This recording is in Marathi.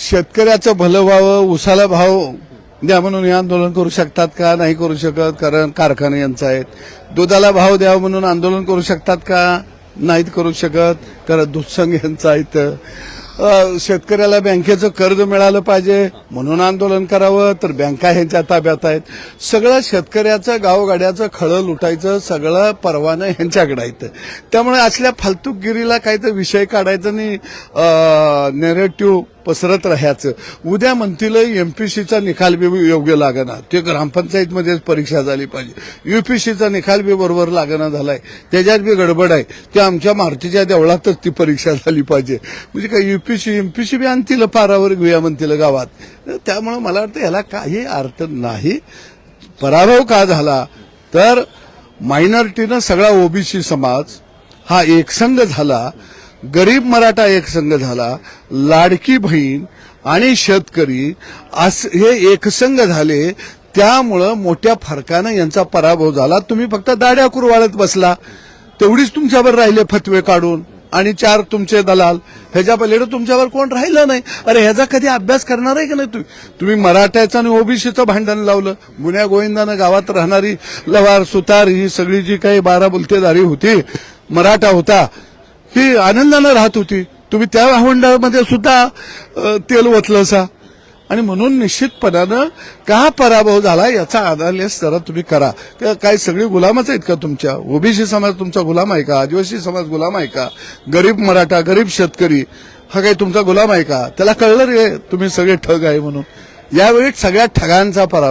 शेतकऱ्याचं भलं व्हावं उसाला भाव द्या म्हणून हे आंदोलन करू शकतात का? नाही करू शकत कारण कारखाने यांचा आहेत. दुधाला भाव द्यावा म्हणून आंदोलन करू शकतात का? नाहीत करू शकत कारण दूधसंघ यांचा इथं शेतकऱ्याला बँकेचं कर्ज मिळालं पाहिजे म्हणून आंदोलन करावं तर बँका ह्यांच्या ताब्यात आहेत. सगळं शेतकऱ्याचं गावगाड्याचं खळं लुटायचं सगळं परवानं ह्यांच्याकडे आहेत. त्यामुळे असल्या फालतूगिरीला काही तर विषय काढायचा आणि नेरेटिव्ह पसरत राहायचं. उद्या म्हणतील एमपीसीचा निकाल बी योग्य लागणार ते ग्रामपंचायतमध्येच परीक्षा झाली पाहिजे. युपीसीचा निकाल बी बरोबर लागणार झालाय. त्याच्यात बी गडबड आहे. ते आमच्या मारुतीच्या देवळातच ती परीक्षा झाली पाहिजे. म्हणजे काय युपीसी एमपीसी बी आणतील पारावर घेऊया म्हणतील गावात. त्यामुळे मला वाटतं याला काही अर्थ नाही. पराभव का झाला? तर मायनॉरिटीनं सगळा ओबीसी समाज हा एकसंघ झाला. गरीब मराठा एकसंघ झाला लाडकी बहीण आणि शेतकरी अस हे एकसंघ झाले त्यामुळं मोठ्या फरकानं यांचा पराभव झाला. तुम्ही फक्त दाड्या कुरवाळत बसला. तेवढीच तुमच्यावर राहिले फतवे काढून आणि चार तुमचे दलाल. ह्याच्या पलीकडे तुमच्यावर कोण राहिलं नाही? अरे ह्याचा कधी अभ्यास करणार आहे का नाही तुम्ही तुम्ही मराठ्याचं आणि ओबीसीचं भांडण लावलं. गुन्ह्या गोविंदानं गावात राहणारी लवार सुतार ही सगळी जी काही बारा बुलतेदारी होती मराठा होता. ही आनंदानं राहत होती. तुम्ही त्या भावंडामध्ये सुद्धा तेल ओतलं असा आणि म्हणून निश्चितपणानं का पराभव झाला याचा अनालिस जरा तुम्ही करा. काय सगळी गुलामच आहेत का तुमच्या? ओबीसी समाज तुमचा गुलाम आहे का? आदिवासी समाज गुलाम आहे का? गरीब मराठा गरीब शेतकरी हा काही तुमचा गुलाम आहे का? त्याला कळलं रे तुम्ही सगळे ठग आहे म्हणून. यावेळी सगळ्या ठगांचा पराभव